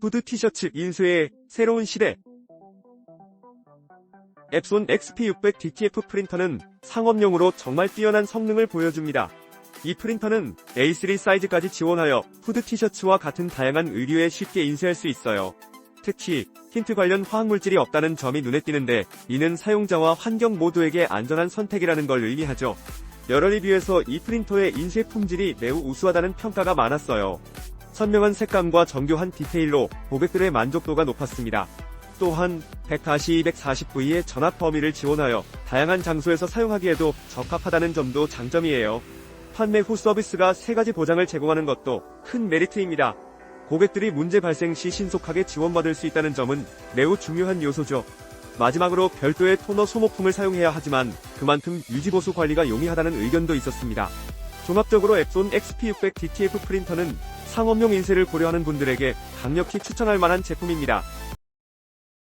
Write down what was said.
후드 티셔츠 인쇄의 새로운 시대. 앱손 XP600 DTF 프린터는 상업용으로 정말 뛰어난 성능을 보여줍니다. 이 프린터는 A3 사이즈까지 지원하여 후드 티셔츠와 같은 다양한 의류에 쉽게 인쇄할 수 있어요. 특히 틴트 관련 화학물질이 없다는 점이 눈에 띄는데 이는 사용자와 환경 모두에게 안전한 선택이라는 걸 의미하죠. 여러 리뷰에서 이 프린터의 인쇄 품질이 매우 우수하다는 평가가 많았어요. 선명한 색감과 정교한 디테일로 고객들의 만족도가 높았습니다. 또한 100-240V의 전압 범위를 지원하여 다양한 장소에서 사용하기에도 적합하다는 점도 장점이에요. 판매 후 서비스가 3가지 보장을 제공하는 것도 큰 메리트입니다. 고객들이 문제 발생 시 신속하게 지원받을 수 있다는 점은 매우 중요한 요소죠. 마지막으로 별도의 토너 소모품을 사용해야 하지만 그만큼 유지보수 관리가 용이하다는 의견도 있었습니다. 종합적으로 앱손 XP600 DTF 프린터는 상업용 인쇄를 고려하는 분들에게 강력히 추천할 만한 제품입니다.